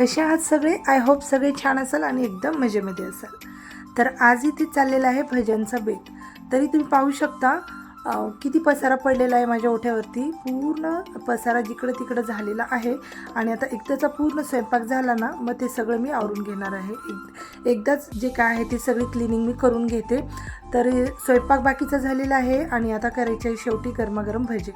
कसे आहात सगळे? आय होप सगळे छान असाल आणि एकदम मजेमध्ये असाल. तर आज इथे चाललेला आहे भजनचा बेत. तरी तुम्ही पाहू शकता किती पसारा पडलेला आहे माझ्या ओठ्यावरती. पूर्ण पसारा जिकडं तिकडं झालेला आहे. आणि आता एकदाचा पूर्ण स्वयंपाक झाला ना मग ते सगळं मी आवरून घेणार आहे. एक एकदाच जे काय आहे ते सगळी क्लिनिंग मी करून घेते. तर स्वयंपाक बाकीचा झालेला आहे आणि आता करायचे आहे शेवटी गरमागरम भजे.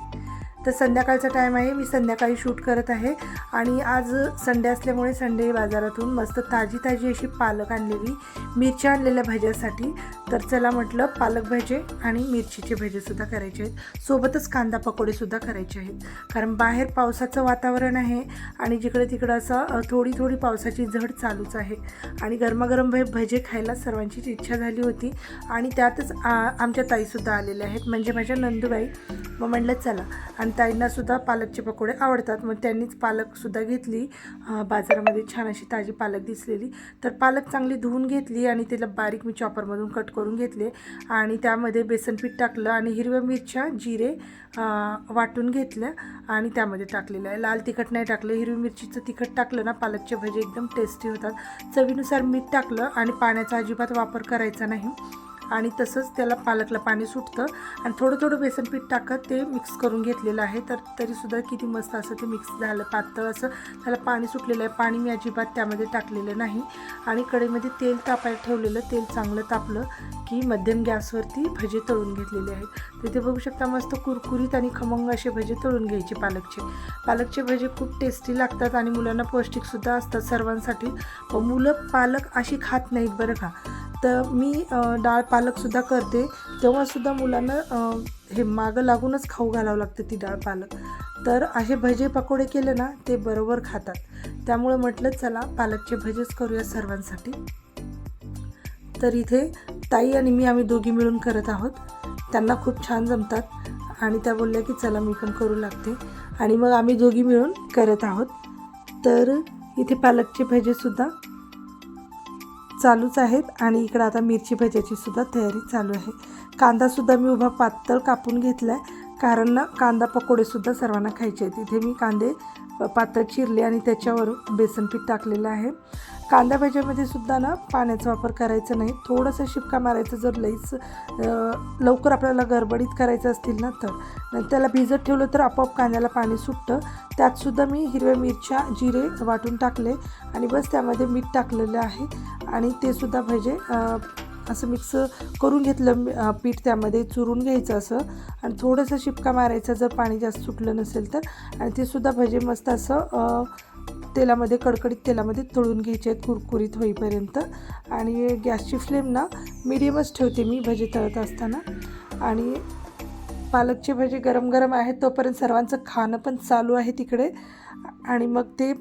तर संध्याकाळचा टाईम आहे. मी संध्याकाळी शूट करत आहे. आणि आज संडे असल्यामुळे संडे बाजारातून मस्त ताजी ताजी अशी पालक आणलेली. मिरच्या आणलेल्या भाज्यासाठी. तर चला म्हटलं पालक भजे आणि मिरचीचे भजेसुद्धा करायचे आहेत. सोबतच कांदा पकोडेसुद्धा करायचे आहेत. कारण बाहेर पावसाचं वातावरण आहे आणि जिकडे तिकडं असं थोडी थोडी पावसाची झड चालूच आहे. आणि गरमागरम भे भजे खायला सर्वांचीच इच्छा झाली होती. आणि त्यातच आ, आमच्या ताईसुद्धा आलेल्या आहेत. म्हणजे माझ्या नंदूबाई. मग म्हणलं चला. आणि ताईंनासुद्धा पालकचे पकोडे आवडतात. मग त्यांनीच पालकसुद्धा घेतली. बाजारामध्ये छान अशी ताजी पालक दिसलेली. तर पालक चांगली धुवून घेतली आणि तिला बारीक मी चॉपरमधून कट करून घेतले. आणि त्यामध्ये बेसन पीठ टाकलं आणि हिरव्या मिरच्या जिरे वाटून घेतल्या आणि त्यामध्ये टाकलेलं आहे. लाल तिखट नाही टाकलं. हिरवी मिरचीचं तिखट टाकलं ना पालकचे भजे एकदम टेस्टी होतात. चवीनुसार मीठ टाकलं आणि पाण्याचा अजिबात वापर करायचा नाही. आणि तसंच त्याला पालकला पाणी सुटतं. आणि थोडं थोडं बेसन पीठ टाकत ते मिक्स करून घेतलेलं आहे. तर तरीसुद्धा किती मस्त असं ते मिक्स झालं. पातळ असं त्याला पाणी सुटलेलं आहे. पाणी मी अजिबात त्यामध्ये टाकलेलं नाही. आणि कढईमध्ये तेल तापायला ठेवलेलं. तेल चांगलं तापलं की मध्यम गॅसवरती भजे तळून घेतलेले आहेत. तिथे बघू शकता मस्त कुरकुरीत आणि खमंग असे भजे तळून घ्यायचे पालकचे. पालकचे भजे खूप टेस्टी लागतात आणि मुलांना पौष्टिकसुद्धा असतात सर्वांसाठी. मुलं पालक अशी खात नाहीत बरं का. तर मी डाळ पालकसुद्धा करते. तेव्हासुद्धा मुलांना हे मागं लागूनच खाऊ घालावं लागतं ती डाळ पालक. तर असे भजे पकोडे केले ना ते बरोबर खातात. त्यामुळे म्हटलं चला पालकचे भजेच करूया सर्वांसाठी. तर इथे ताई आणि मी आम्ही दोघी मिळून करत आहोत. त्यांना खूप छान जमतात. आणि त्या बोलल्या की चला मी पण करू लागते. आणि मग आम्ही दोघी मिळून करत आहोत. तर इथे पालकचे भजेसुद्धा चालूच आहेत आणि इकडं आता मिरची भज्याची सुद्धा तयारी चालू आहे. कांदासुद्धा मी उभा पातळ कापून घेतला आहे कारण ना कांदा पकोडेसुद्धा सर्वांना खायचे आहेत. इथे मी कांदे पातळ चिरले आणि त्याच्यावर बेसन पीठ टाकलेलं आहे. कांदा भाज्यामध्ये सुद्धा ना पाण्याचा वापर करायचा नाही. थोडंसं शिपका मारायचं जर लईच लवकर आपल्याला गडबडीत करायचं असतील ना तर. त्याला भिजत ठेवलं तर आपोआप कांद्याला पाणी सुटतं. त्यातसुद्धा मी हिरव्या मिरच्या जिरे वाटून टाकले आणि बस त्यामध्ये मीठ टाकलेलं आहे. आणि ते सुद्धा भजे असं मिक्स करून घेतलं पीठ त्यामध्ये चुरून घ्यायचं असं. आणि थोडंसं शिपका मारायचा जर पाणी जास्त सुटलं नसेल तर. आणि ते सुद्धा भजे मस्त असं तेलामध्ये कडकडीत तेलामध्ये तळून घ्यायचे आहेत कुरकुरीत होईपर्यंत. आणि गॅसची फ्लेम ना मिडियमच ठेवते मी भजे तळत असताना. आणि पालकचे भजे गरम गरम आहेत तोपर्यंत सर्वांचं खाणं पण चालू आहे तिकडे. आणि मग ते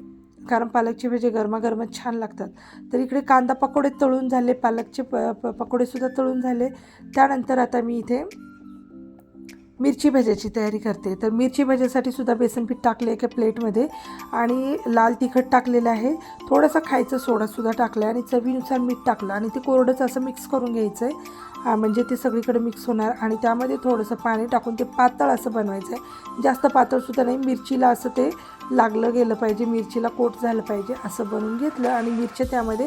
कारण पालकचे म्हणजे भजे गरमागरमच छान लागतात. तर इकडे कांदा पकोडे तळून झाले पालकचे प प पकोडेसुद्धा तळून झाले. त्यानंतर आता मी इथे मिरची भज्याची तयारी करते. तर मिरची भज्यासाठी सुद्धा बेसन पीठ टाकले एका प्लेटमध्ये आणि लाल तिखट टाकलेलं आहे. थोडासा खायचं सोडासुद्धा टाकला आहे आणि चवीनुसार मीठ टाकलं आणि ते कोरडंच असं मिक्स करून घ्यायचं आहे हा, म्हणजे ते सगळीकडे मिक्स होणार आणि त्यामध्ये थोडंसं पाणी टाकून ते पातळ असं बनवायचं आहे जास्त पातळसुद्धा नाही मिरचीला असं ते लागलं गेलं पाहिजे मिरचीला कोट झालं पाहिजे असं बनवून घेतलं आणि मिरच्या त्यामध्ये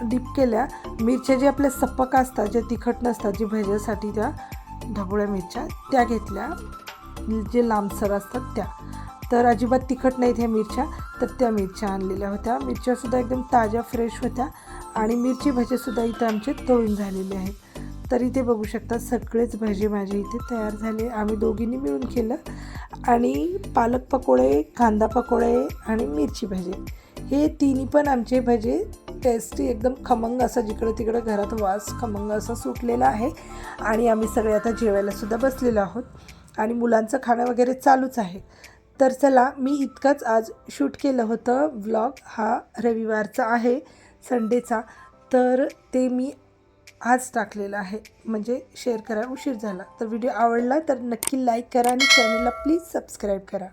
डीप केल्या. मिरच्या जे आपल्या सप्पक असतात जे तिखट नसतात जे भज्यासाठी त्या ढबोळ्या मिरच्या त्या घेतल्या. जे लांबसर असतात त्या. तर अजिबात तिखट नाहीत ह्या मिरच्या. तर त्या मिरच्या आणलेल्या होत्या. मिरच्यासुद्धा एकदम ताज्या फ्रेश होत्या. आणि मिरची भजेसुद्धा इथं आमचे तळून झालेले आहेत तर इथे बघू शकता सगळेच भजे माझे इथे तयार झाले. आम्ही दोघींनी मिळून केलं. आणि पालक पकोडे कांदा पकोडे आणि मिरची भजे. हे तिन्ही पण आमचे भजे टेस्टी एकदम खमंग असा जिकडं तिकडं घरात वास खमंग असा सुटलेला आहे. आणि आम्ही सगळे आता जेवायला सुद्धा बसलेलो आहोत. आणि मुलांचं खाणं वगैरे चालूच आहे. तर चला मी इतकंच आज शूट केलं होतं. व्लॉग हा रविवारचा आहे संडेचा. तर ते मी आज टाकलेलं आहे. म्हणजे शेअर करा उशीर झाला. तर व्हिडिओ आवडला तर नक्की लाईक करा आणि चॅनलला प्लीज सबस्क्राईब करा.